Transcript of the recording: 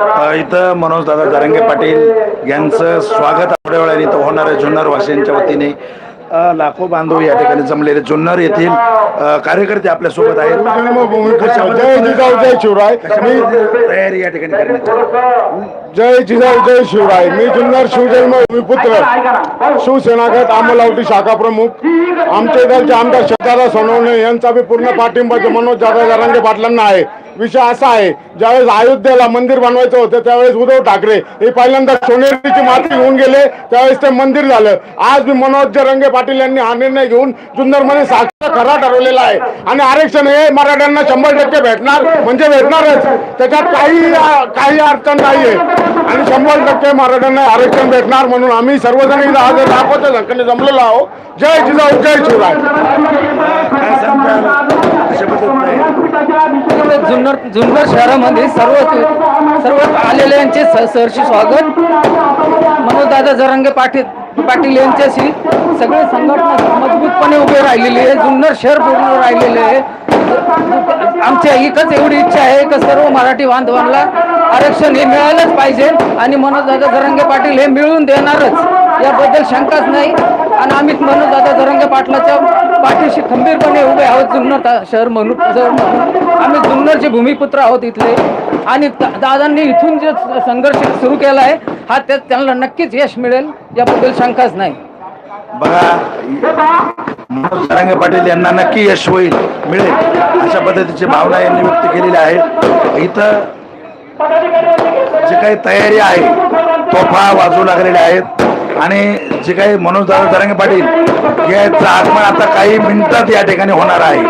इथं मनोज दादा जरंगे पाटील यांचं स्वागत वेळा इथं होणार आहे जुन्नर वासियांच्या वतीने. लाखो बांधव या ठिकाणी जमलेले जुन्नर येथील कार्यकर्ते आपल्यासोबत आहेत. जय जिजाऊ जय शिवराय. मी तयारी या ठिकाणी करण्यात? जय जिजाऊ जय शिवराय. मी जुन्नर शिवजन्मभूमी पुत्र शिवसेना गट अंमलावटी शाखा प्रमुख. आमच्या दलचे आमदार शतारा सोनवणे यांचा बी पूर्ण पाठिंबा मनोज दादा जरांगे पाटलांना आहे. विषय असा आहे ज्यावेळेस अयोध्येला मंदिर बनवायचं होतं त्यावेळेस उद्धव ठाकरे हे पहिल्यांदा सोनेरीची माती घेऊन गेले त्यावेळेस ते मंदिर झालं. आज मी मनोज रंगे पाटील यांनी हा निर्णय घेऊन जुन्नरमध्ये साक्षर खरा ठरवलेला आहे. आणि आरक्षण हे मराठ्यांना शंभर टक्के भेटणार म्हणजे भेटणारच. त्याच्यात काही काही अडचण नाहीये. आणि शंभर टक्के मराठ्यांना आरक्षण भेटणार म्हणून आम्ही सर्वजण इथं हजर दाखवतो संख्येने जमलेलो आहोत. जय जिजाऊ जय शिवराय. पद्धतीने जुन्नर जुन्नर शहरामध्ये सर्व सर्व आलेल्यांचे स- सहर्षी स्वागत. मनोजदादा जरंगे पाटील पाटील यांच्याशी सगळे संघटना मजबूतपणे उभे राहिलेले आहे. जुन्नर शहर पूर्ण राहिलेले आहे. आमच्या एकच एवढी इच्छा आहे का सर्व मराठी बांधवांना आरक्षण हे मिळालंच पाहिजे आणि मनोजदादा जरंगे पाटील हे मिळून देणारच. याबद्दल शंकाच नाही. आणि आम्ही मनोजदादा जरांगे पाटलाच्या पाठीशी खंबीरपणे उभे आहोत. जुन्नर शहर म्हणून म्हणून आम्ही जुन्नरचे भूमिपुत्र आहोत इथले. आणि दादांनी इथून जे संघर्ष सुरू केला आहे हा त्यात त्यांना नक्कीच यश मिळेल. याबद्दल शंकाच नाही. बघा मनोज जरांगे पाटील यांना नक्की यश होईल मिळेल अशा पद्धतीची भावना यांनी व्यक्त केलेल्या आहेत इथं जी काही तयारी आहे तोफा वाजू लागलेल्या आहेत. आणि जे काही मनोज दादा जरांगे पाटील याचं आगमन आता काही मिनिटात या ठिकाणी होणार आहे.